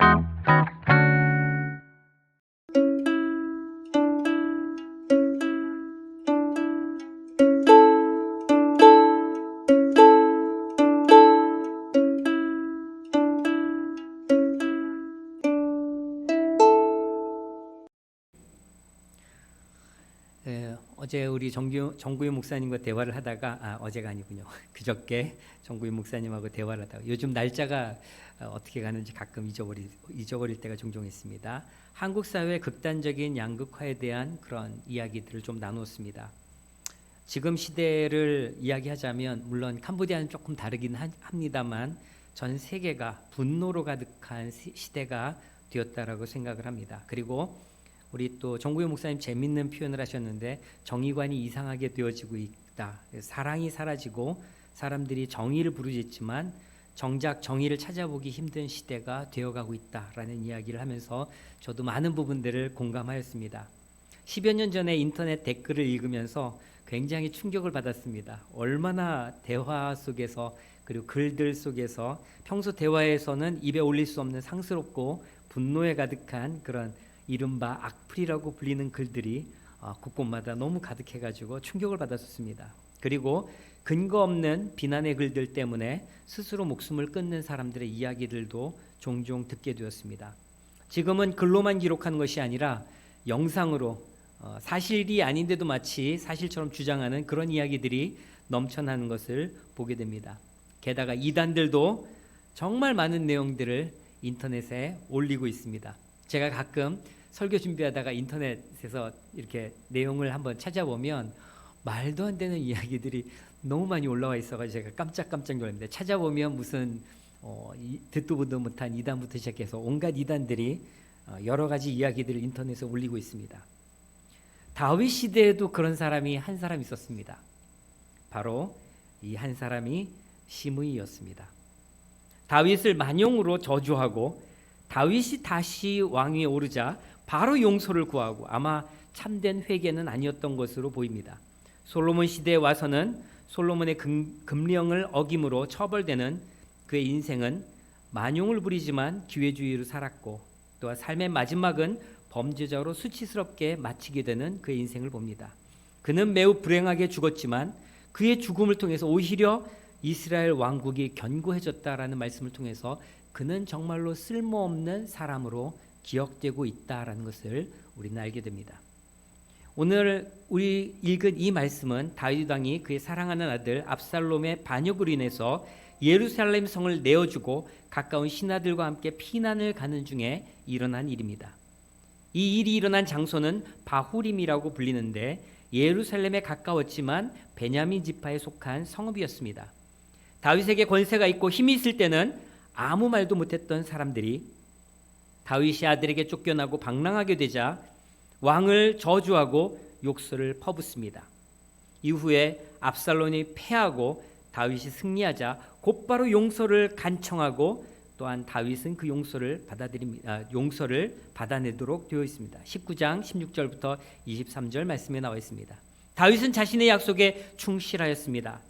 예, 어제 우리 정규, 정구유 목사님과 대화를 하다가 아, 어제가 아니군요. 그저께 정구유 목사님하고 대화를 하다가 요즘 날짜가 어, 어떻게 가는지 가끔 잊어버릴, 잊어버릴 때가 종종 있습니다. 한국 사회의 극단적인 양극화에 대한 그런 이야기들을 좀 나누었습니다. 지금 시대를 이야기하자면 물론 캄보디아는 조금 다르긴 하- 합니다만 전 세계가 분노로 가득한 시- 시대가 되었다라고 생각을 합니다. 그리고 우리 또 정구영 목사님 재밌는 표현을 하셨는데 정의관이 이상하게 되어지고 있다. 사랑이 사라지고 사람들이 정의를 부르짖지만 정작 정의를 찾아보기 힘든 시대가 되어가고 있다라는 이야기를 하면서 저도 많은 부분들을 공감하였습니다. 10여 년 전에 인터넷 댓글을 읽으면서 굉장히 충격을 받았습니다. 얼마나 대화 속에서 그리고 글들 속에서 평소 대화에서는 입에 올릴 수 없는 상스럽고 분노에 가득한 그런 이른바 악플이라고 불리는 글들이 어, 곳곳마다 너무 가득해가지고 충격을 받았었습니다. 그리고 근거 없는 비난의 글들 때문에 스스로 목숨을 끊는 사람들의 이야기들도 종종 듣게 되었습니다. 지금은 글로만 기록하는 것이 아니라 영상으로 어, 사실이 아닌데도 마치 사실처럼 주장하는 그런 이야기들이 넘쳐나는 것을 보게 됩니다. 게다가 이단들도 정말 많은 내용들을 인터넷에 올리고 있습니다. 제가 가끔 설교 준비하다가 인터넷에서 이렇게 내용을 한번 찾아보면 말도 안 되는 이야기들이 너무 많이 올라와 있어가지고 제가 깜짝깜짝 놀랍니다. 찾아보면 무슨 어, 이, 듣도 보도 못한 이단부터 시작해서 온갖 이단들이 어, 여러 가지 이야기들을 인터넷에 올리고 있습니다. 다윗 시대에도 그런 사람이 한 사람 있었습니다. 바로 이 한 사람이 시므이였습니다. 다윗을 만용으로 저주하고 다윗이 다시 왕위에 오르자 바로 용서를 구하고 아마 참된 회개는 아니었던 것으로 보입니다. 솔로몬 시대에 와서는 솔로몬의 금, 금령을 어김으로 처벌되는 그의 인생은 만용을 부리지만 기회주의로 살았고 또한 삶의 마지막은 범죄자로 수치스럽게 마치게 되는 그의 인생을 봅니다. 그는 매우 불행하게 죽었지만 그의 죽음을 통해서 오히려 이스라엘 왕국이 견고해졌다라는 말씀을 통해서 그는 정말로 쓸모없는 사람으로 기억되고 있다라는 것을 우리는 알게 됩니다. 오늘 우리 읽은 이 말씀은 다윗 왕이 그의 사랑하는 아들 압살롬의 반역으로 인해서 예루살렘 성을 내어주고 가까운 신하들과 함께 피난을 가는 중에 일어난 일입니다. 이 일이 일어난 장소는 바후림이라고 불리는데 예루살렘에 가까웠지만 베냐민 지파에 속한 성읍이었습니다. 다윗에게 권세가 있고 힘이 있을 때는 아무 말도 못했던 사람들이 다윗이 아들에게 쫓겨나고 방랑하게 되자 왕을 저주하고 욕설을 퍼붓습니다. 이후에 압살론이 패하고 다윗이 승리하자 곧바로 용서를 간청하고 또한 다윗은 그 용서를 받아들입니다. 아, 용서를 받아내도록 되어 있습니다. 19장 16절부터 23절 말씀에 나와 있습니다. 다윗은 자신의 약속에 충실하였습니다.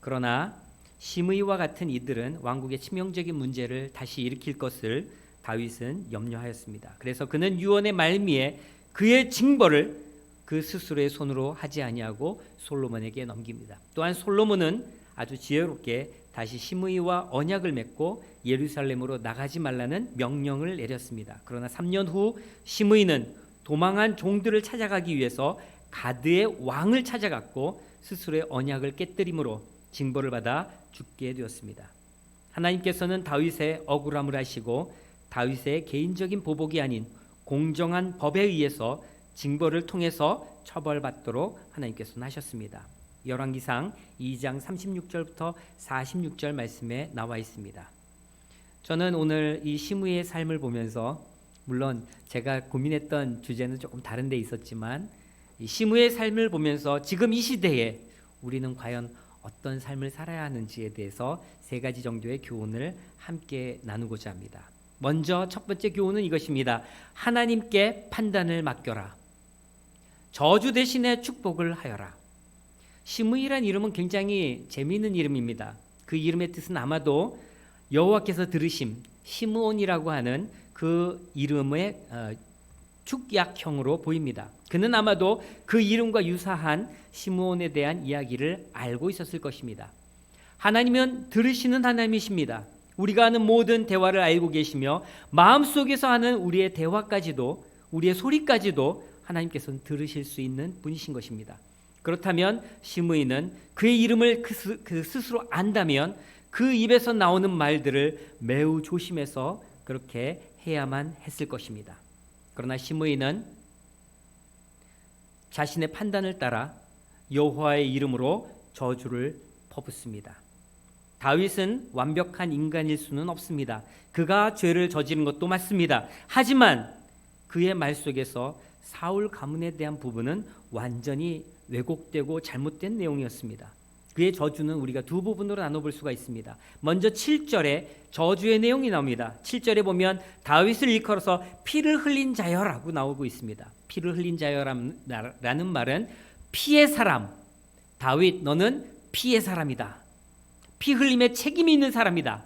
그러나 심의와 같은 이들은 왕국의 치명적인 문제를 다시 일으킬 것을 다윗은 염려하였습니다. 그래서 그는 유언의 말미에 그의 징벌을 그 스스로의 손으로 하지 아니하고 솔로몬에게 넘깁니다. 또한 솔로몬은 아주 지혜롭게 다시 심의와 언약을 맺고 예루살렘으로 나가지 말라는 명령을 내렸습니다. 그러나 3년 후 심의는 도망한 종들을 찾아가기 위해서 가드의 왕을 찾아갔고 스스로의 언약을 깨뜨림으로 징벌을 받아 죽게 되었습니다. 하나님께서는 다윗의 억울함을 하시고 다윗의 개인적인 보복이 아닌 공정한 법에 의해서 징벌을 통해서 처벌받도록 하나님께서는 하셨습니다. 열왕기상 2장 36절부터 46절 말씀에 나와 있습니다. 저는 오늘 이 시므의 삶을 보면서 물론 제가 고민했던 주제는 조금 다른 데 있었지만 이 시므의 삶을 보면서 지금 이 시대에 우리는 과연 어떤 삶을 살아야 하는지에 대해서 세 가지 정도의 교훈을 함께 나누고자 합니다. 먼저 첫 번째 교훈은 이것입니다. 하나님께 판단을 맡겨라. 저주 대신에 축복을 하여라. 시므이란 이름은 굉장히 재미있는 이름입니다. 그 이름의 뜻은 아마도 여호와께서 들으심 시므온이라고 하는 그 이름의 어, 축약형으로 보입니다. 그는 아마도 그 이름과 유사한 시므온에 대한 이야기를 알고 있었을 것입니다. 하나님은 들으시는 하나님이십니다. 우리가 하는 모든 대화를 알고 계시며 마음속에서 하는 우리의 대화까지도 우리의 소리까지도 하나님께서는 들으실 수 있는 분이신 것입니다. 그렇다면 시므이는 그의 이름을 그, 스, 그 스스로 안다면 그 입에서 나오는 말들을 매우 조심해서 그렇게 해야만 했을 것입니다. 그러나 시므이는 자신의 판단을 따라 여호와의 이름으로 저주를 퍼붓습니다. 다윗은 완벽한 인간일 수는 없습니다. 그가 죄를 저지른 것도 맞습니다. 하지만 그의 말 속에서 사울 가문에 대한 부분은 완전히 왜곡되고 잘못된 내용이었습니다. 그의 저주는 우리가 두 부분으로 나눠볼 수가 있습니다. 먼저 7절에 저주의 내용이 나옵니다. 7절에 보면 다윗을 일컬어서 피를 흘린 자여라고 나오고 있습니다. 피를 흘린 자여라는 말은 피의 사람. 다윗 너는 피의 사람이다. 피 흘림에 책임이 있는 사람이다.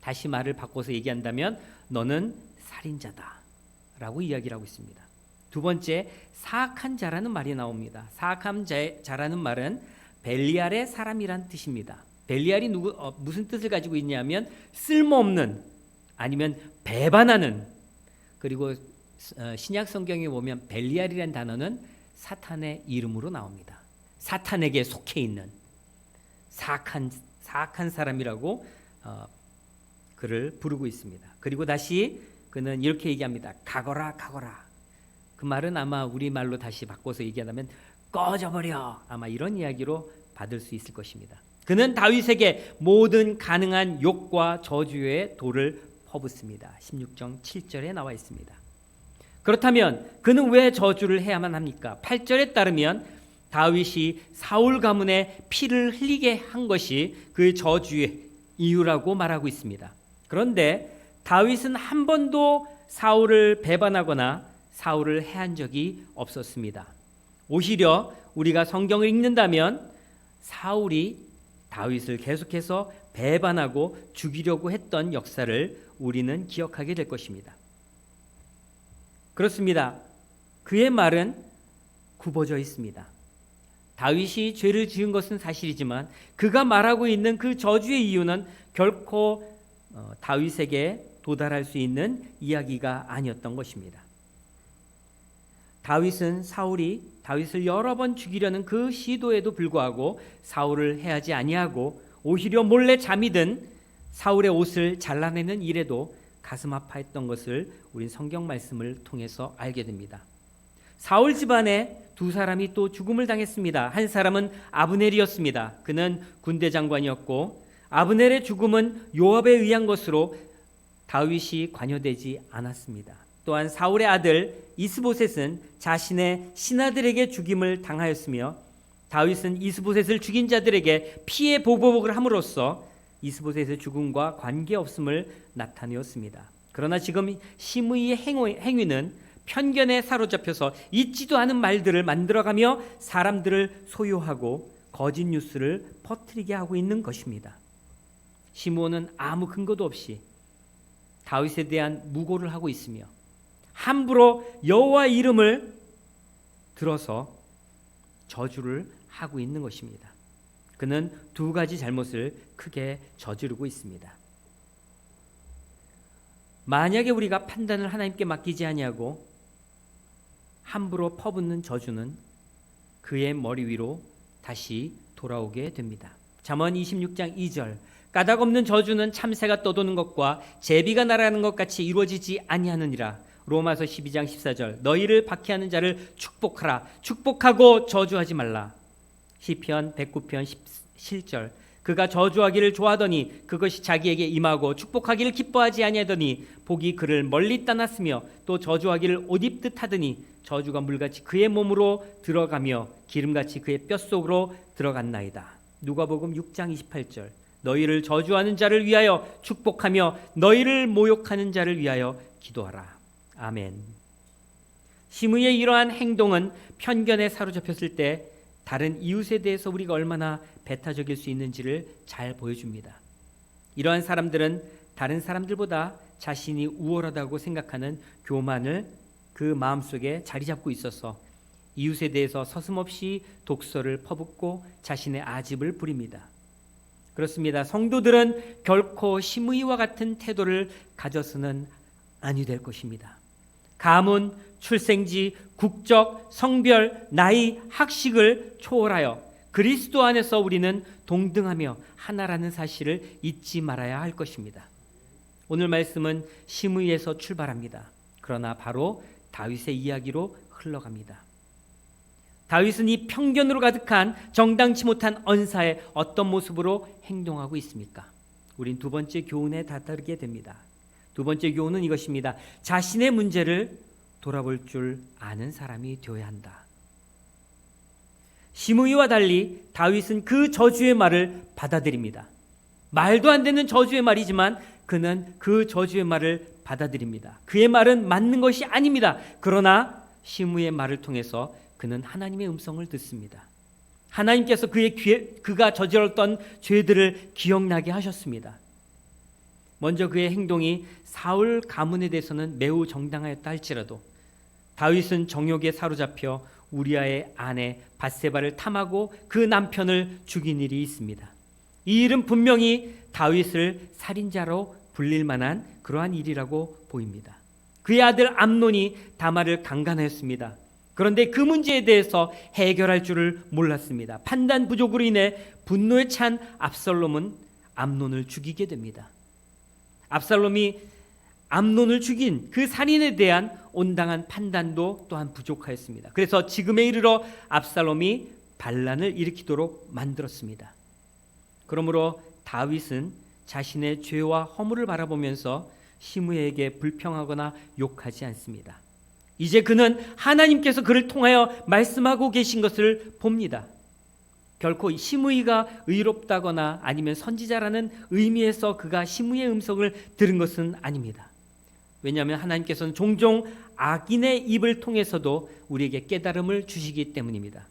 다시 말을 바꿔서 얘기한다면 너는 살인자다. 라고 이야기를 하고 있습니다. 두 번째 사악한 자라는 말이 나옵니다. 사악한 자라는 말은 벨리알의 사람이란 뜻입니다. 벨리알이 누구 어, 무슨 뜻을 가지고 있냐면 쓸모없는 아니면 배반하는 그리고 어, 신약 성경에 보면 벨리알이라는 단어는 사탄의 이름으로 나옵니다. 사탄에게 속해 있는 사악한 사악한 사람이라고 어, 그를 부르고 있습니다. 그리고 다시 그는 이렇게 얘기합니다. 가거라 가거라. 그 말은 아마 우리 말로 다시 바꿔서 얘기하면 꺼져버려. 아마 이런 이야기로 받을 수 있을 것입니다. 그는 다윗에게 모든 가능한 욕과 저주의 돌을 퍼붓습니다. 16장 7절에 나와 있습니다. 그렇다면 그는 왜 저주를 해야만 합니까? 8절에 따르면 다윗이 사울 가문의 피를 흘리게 한 것이 그 저주의 이유라고 말하고 있습니다. 그런데 다윗은 한 번도 사울을 배반하거나 사울을 해한 적이 없었습니다. 오히려 우리가 성경을 읽는다면 사울이 다윗을 계속해서 배반하고 죽이려고 했던 역사를 우리는 기억하게 될 것입니다. 그렇습니다. 그의 말은 굽어져 있습니다. 다윗이 죄를 지은 것은 사실이지만 그가 말하고 있는 그 저주의 이유는 결코 어, 다윗에게 도달할 수 있는 이야기가 아니었던 것입니다. 다윗은 사울이 다윗을 여러 번 죽이려는 그 시도에도 불구하고 사울을 해하지 아니하고 오히려 몰래 잠이 든 사울의 옷을 잘라내는 일에도 가슴 아파했던 것을 우린 성경 말씀을 통해서 알게 됩니다. 사울 집안에 두 사람이 또 죽음을 당했습니다. 한 사람은 아브넬이었습니다. 그는 군대 장관이었고 아브넬의 죽음은 요압에 의한 것으로 다윗이 관여되지 않았습니다. 또한 사울의 아들 이스보셋은 자신의 신하들에게 죽임을 당하였으며 다윗은 이스보셋을 죽인 자들에게 피해 보복을 함으로써 이스보셋의 죽음과 관계없음을 나타내었습니다. 그러나 지금 시므이의 행위는 편견에 사로잡혀서 있지도 않은 말들을 만들어가며 사람들을 소유하고 거짓 뉴스를 퍼뜨리게 하고 있는 것입니다. 시므온은 아무 근거도 없이 다윗에 대한 무고를 하고 있으며 함부로 여호와 이름을 들어서 저주를 하고 있는 것입니다. 그는 두 가지 잘못을 크게 저지르고 있습니다. 만약에 우리가 판단을 하나님께 맡기지 아니하고 함부로 퍼붓는 저주는 그의 머리 위로 다시 돌아오게 됩니다. 잠언 26장 2절 까닭 없는 저주는 참새가 떠도는 것과 제비가 날아가는 것 같이 이루어지지 아니하느니라. 로마서 12장 14절 너희를 박해하는 자를 축복하라. 축복하고 저주하지 말라. 시편 109편 17절 그가 저주하기를 좋아하더니 그것이 자기에게 임하고 축복하기를 기뻐하지 아니하더니 복이 그를 멀리 떠났으며 또 저주하기를 옷 입듯 하더니 저주가 물같이 그의 몸으로 들어가며 기름같이 그의 뼛속으로 들어갔나이다. 누가복음 6장 28절 너희를 저주하는 자를 위하여 축복하며 너희를 모욕하는 자를 위하여 기도하라. 아멘. 시므의 이러한 행동은 편견에 사로잡혔을 때 다른 이웃에 대해서 우리가 얼마나 배타적일 수 있는지를 잘 보여줍니다. 이러한 사람들은 다른 사람들보다 자신이 우월하다고 생각하는 교만을 그 마음속에 자리 잡고 있어서 이웃에 대해서 서슴없이 독서를 퍼붓고 자신의 아집을 부립니다. 그렇습니다. 성도들은 결코 심의와 같은 태도를 가져서는 아니 될 것입니다. 가문, 출생지, 국적, 성별, 나이, 학식을 초월하여 그리스도 안에서 우리는 동등하며 하나라는 사실을 잊지 말아야 할 것입니다. 오늘 말씀은 심의에서 출발합니다. 그러나 바로 다윗의 이야기로 흘러갑니다. 다윗은 이 편견으로 가득한 정당치 못한 언사에 어떤 모습으로 행동하고 있습니까? 우린 두 번째 교훈에 다다르게 됩니다. 두 번째 교훈은 이것입니다. 자신의 문제를 돌아볼 줄 아는 사람이 되어야 한다. 시므이와 달리 다윗은 그 저주의 말을 받아들입니다. 말도 안 되는 저주의 말이지만 그는 그 저주의 말을 받아들입니다. 그의 말은 맞는 것이 아닙니다. 그러나 시므의 말을 통해서 그는 하나님의 음성을 듣습니다. 하나님께서 그의 귀에, 그가 저질렀던 죄들을 기억나게 하셨습니다. 먼저 그의 행동이 사울 가문에 대해서는 매우 정당하였다 할지라도 다윗은 정욕에 사로잡혀 우리아의 아내 바세바를 탐하고 그 남편을 죽인 일이 있습니다. 이 일은 분명히 다윗을 살인자로 불릴 만한 그러한 일이라고 보입니다. 그의 아들 암논이 다말을 강간하였습니다. 그런데 그 문제에 대해서 해결할 줄을 몰랐습니다. 판단 부족으로 인해 분노에 찬 압살롬은 암논을 죽이게 됩니다. 압살롬이 암논을 죽인 그 살인에 대한 온당한 판단도 또한 부족하였습니다. 그래서 지금에 이르러 압살롬이 반란을 일으키도록 만들었습니다. 그러므로 다윗은 자신의 죄와 허물을 바라보면서 시므에게 불평하거나 욕하지 않습니다. 이제 그는 하나님께서 그를 통하여 말씀하고 계신 것을 봅니다. 결코 시므이가 의롭다거나 아니면 선지자라는 의미에서 그가 시므의 음성을 들은 것은 아닙니다. 왜냐하면 하나님께서는 종종 악인의 입을 통해서도 우리에게 깨달음을 주시기 때문입니다.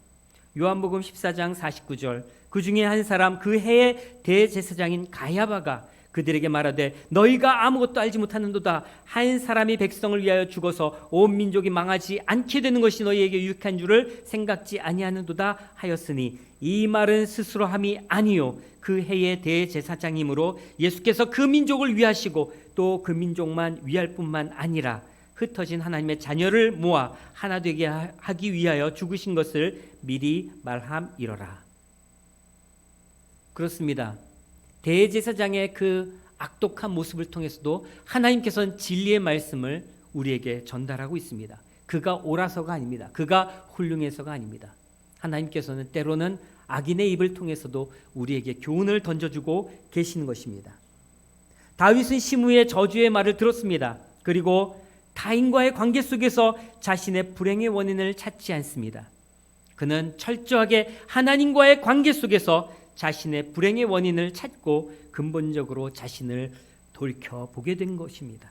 요한복음 14장 49절 그 중에 한 사람 그 해의 대제사장인 가야바가 그들에게 말하되 너희가 아무것도 알지 못하는도다 한 사람이 백성을 위하여 죽어서 온 민족이 망하지 않게 되는 것이 너희에게 유익한 줄을 생각지 아니하는도다 하였으니 이 말은 스스로 함이 아니요 그 해의 대제사장이므로 예수께서 그 민족을 위하시고 또 그 민족만 위할 뿐만 아니라 흩어진 하나님의 자녀를 모아 하나 되게 하기 위하여 죽으신 것을 미리 말함이러라. 그렇습니다. 대제사장의 그 악독한 모습을 통해서도 하나님께서는 진리의 말씀을 우리에게 전달하고 있습니다. 그가 옳아서가 아닙니다. 그가 훌륭해서가 아닙니다. 하나님께서는 때로는 악인의 입을 통해서도 우리에게 교훈을 던져주고 계시는 것입니다. 다윗은 시므의 저주의 말을 들었습니다. 그리고 타인과의 관계 속에서 자신의 불행의 원인을 찾지 않습니다. 그는 철저하게 하나님과의 관계 속에서 자신의 불행의 원인을 찾고 근본적으로 자신을 돌켜보게 된 것입니다.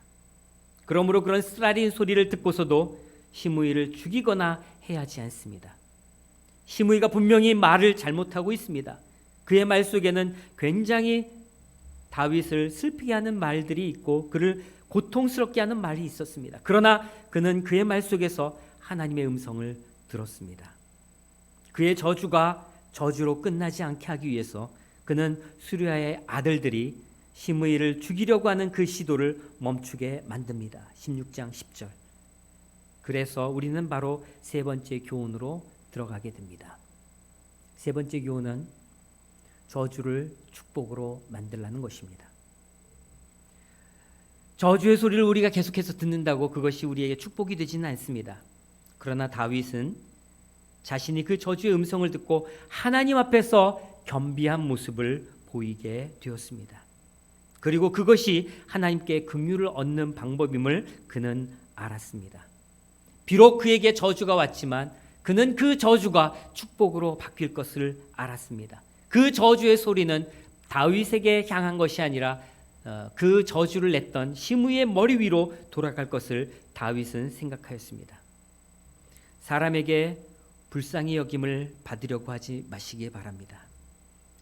그러므로 그런 쓰라린 소리를 듣고서도 시므이를 죽이거나 해하지 않습니다. 시므이가 분명히 말을 잘못하고 있습니다. 그의 말 속에는 굉장히 다윗을 슬프게 하는 말들이 있고 그를 고통스럽게 하는 말이 있었습니다. 그러나 그는 그의 말 속에서 하나님의 음성을 들었습니다. 그의 저주가 저주로 끝나지 않게 하기 위해서 그는 수리아의 아들들이 시므이를 죽이려고 하는 그 시도를 멈추게 만듭니다. 16장 10절. 그래서 우리는 바로 세 번째 교훈으로 들어가게 됩니다. 세 번째 교훈은 저주를 축복으로 만들라는 것입니다. 저주의 소리를 우리가 계속해서 듣는다고 그것이 우리에게 축복이 되지는 않습니다. 그러나 다윗은 자신이 그 저주의 음성을 듣고 하나님 앞에서 겸비한 모습을 보이게 되었습니다. 그리고 그것이 하나님께 긍휼을 얻는 방법임을 그는 알았습니다. 비록 그에게 저주가 왔지만 그는 그 저주가 축복으로 바뀔 것을 알았습니다. 그 저주의 소리는 다윗에게 향한 것이 아니라 어, 그 저주를 냈던 시므의 머리 위로 돌아갈 것을 다윗은 생각하였습니다. 사람에게 불쌍히 여김을 받으려고 하지 마시기 바랍니다.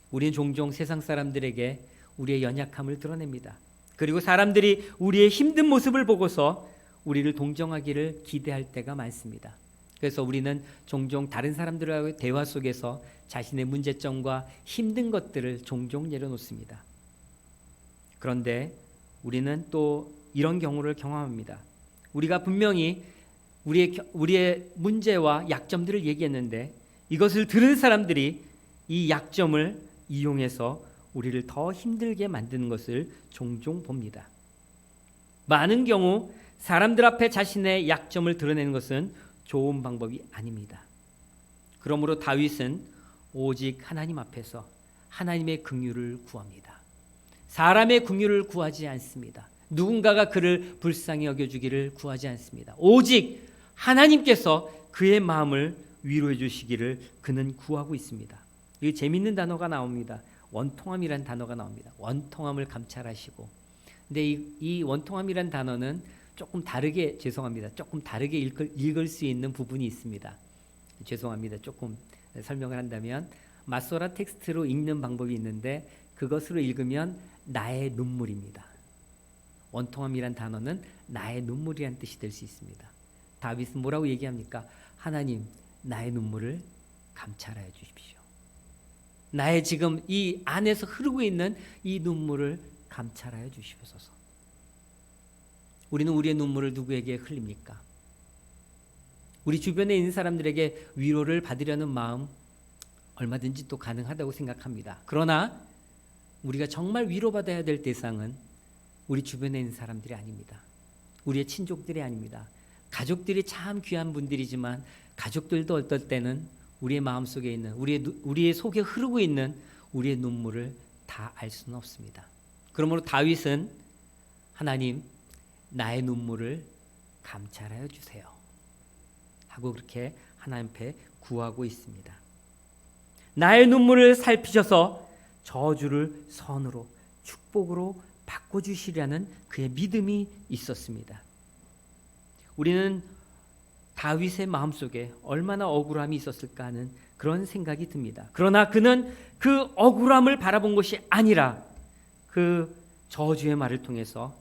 우리는 종종 세상 사람들에게 우리의 연약함을 드러냅니다. 그리고 사람들이 우리의 힘든 모습을 보고서 우리를 동정하기를 기대할 때가 많습니다. 그래서 우리는 종종 다른 사람들과의 대화 속에서 자신의 문제점과 힘든 것들을 종종 내려놓습니다. 그런데 우리는 또 이런 경우를 경험합니다. 우리가 분명히 우리의 겨- 우리의 문제와 약점들을 얘기했는데 이것을 들은 사람들이 이 약점을 이용해서 우리를 더 힘들게 만드는 것을 종종 봅니다. 많은 경우 사람들 앞에 자신의 약점을 드러내는 것은 좋은 방법이 아닙니다. 그러므로 다윗은 오직 하나님 앞에서 하나님의 긍휼을 구합니다. 사람의 긍휼을 구하지 않습니다. 누군가가 그를 불쌍히 여겨 주기를 구하지 않습니다. 오직 하나님께서 그의 마음을 위로해 주시기를 그는 구하고 있습니다. 이 재밌는 단어가 나옵니다. 원통함이란 단어가 나옵니다. 원통함을 감찰하시고. 근데 이, 이 원통함이란 단어는 조금 다르게 죄송합니다. 조금 다르게 읽을, 읽을 수 있는 부분이 있습니다. 죄송합니다. 조금 설명을 한다면 마소라 텍스트로 읽는 방법이 있는데 그것으로 읽으면 나의 눈물입니다. 원통함이란 단어는 나의 눈물이란 뜻이 될 수 있습니다. 다윗은 뭐라고 얘기합니까? 하나님 나의 눈물을 감찰하여 주십시오. 나의 지금 이 안에서 흐르고 있는 이 눈물을 감찰하여 주시옵소서. 우리는 우리의 눈물을 누구에게 흘립니까? 우리 주변에 있는 사람들에게 위로를 받으려는 마음 얼마든지 또 가능하다고 생각합니다. 그러나 우리가 정말 위로받아야 될 대상은 우리 주변에 있는 사람들이 아닙니다. 우리의 친족들이 아닙니다. 가족들이 참 귀한 분들이지만 가족들도 어떨 때는 우리의 마음 속에 있는 우리의 누- 우리의 속에 흐르고 있는 우리의 눈물을 다 알 수는 없습니다. 그러므로 다윗은 하나님 나의 눈물을 감찰하여 주세요. 하고 그렇게 하나님 앞에 구하고 있습니다. 나의 눈물을 살피셔서 저주를 선으로 축복으로 바꿔 주시려는 그의 믿음이 있었습니다. 우리는 다윗의 마음속에 얼마나 억울함이 있었을까 하는 그런 생각이 듭니다. 그러나 그는 그 억울함을 바라본 것이 아니라 그 저주의 말을 통해서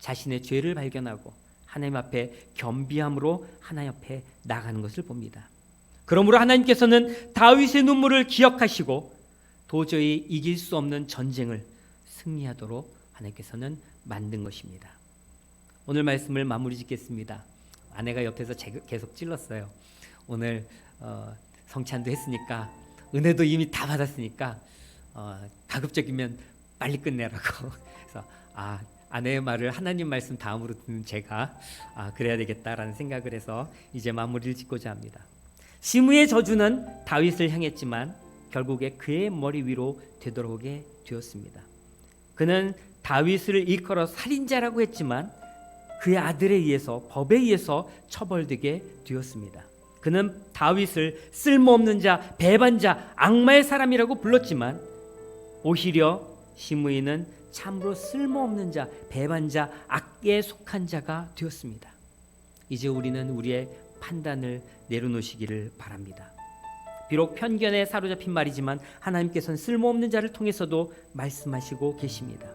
자신의 죄를 발견하고 하나님 앞에 겸비함으로 하나님 앞에 나가는 것을 봅니다. 그러므로 하나님께서는 다윗의 눈물을 기억하시고 도저히 이길 수 없는 전쟁을 승리하도록 하나님께서는 만든 것입니다. 오늘 말씀을 마무리 짓겠습니다. 아내가 옆에서 제- 계속 찔렀어요. 오늘 어, 성찬도 했으니까 은혜도 이미 다 받았으니까 어, 가급적이면 빨리 끝내라고. 그래서 아 아내의 말을 하나님 말씀 다음으로 듣는 제가 아 그래야 되겠다라는 생각을 해서 이제 마무리를 짓고자 합니다. 시므의 저주는 다윗을 향했지만 결국에 그의 머리 위로 되돌아오게 되었습니다. 그는 다윗을 일컬어 살인자라고 했지만 그의 아들에 의해서 법에 의해서 처벌되게 되었습니다. 그는 다윗을 쓸모없는 자, 배반자, 악마의 사람이라고 불렀지만 오히려 시므이는 참으로 쓸모없는 자, 배반자, 악에 속한 자가 되었습니다. 이제 우리는 우리의 판단을 내려놓으시기를 바랍니다. 비록 편견에 사로잡힌 말이지만 하나님께서는 쓸모없는 자를 통해서도 말씀하시고 계십니다.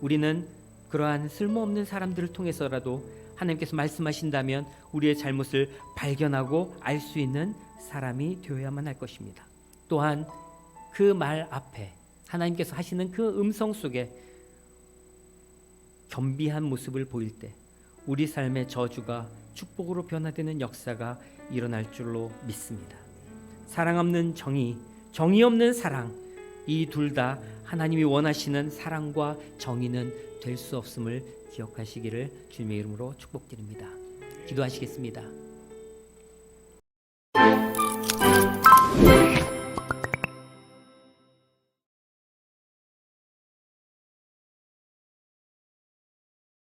우리는 그러한 쓸모없는 사람들을 통해서라도 하나님께서 말씀하신다면 우리의 잘못을 발견하고 알 수 있는 사람이 되어야만 할 것입니다. 또한 그 말 앞에 하나님께서 하시는 그 음성 속에 겸비한 모습을 보일 때 우리 삶의 저주가 축복으로 변화되는 역사가 일어날 줄로 믿습니다. 사랑 없는 정의, 정의 없는 사랑, 이 둘 다 하나님이 원하시는 사랑과 정의는 될 수 없음을 기억하시기를 주님의 이름으로 축복드립니다. 기도하시겠습니다.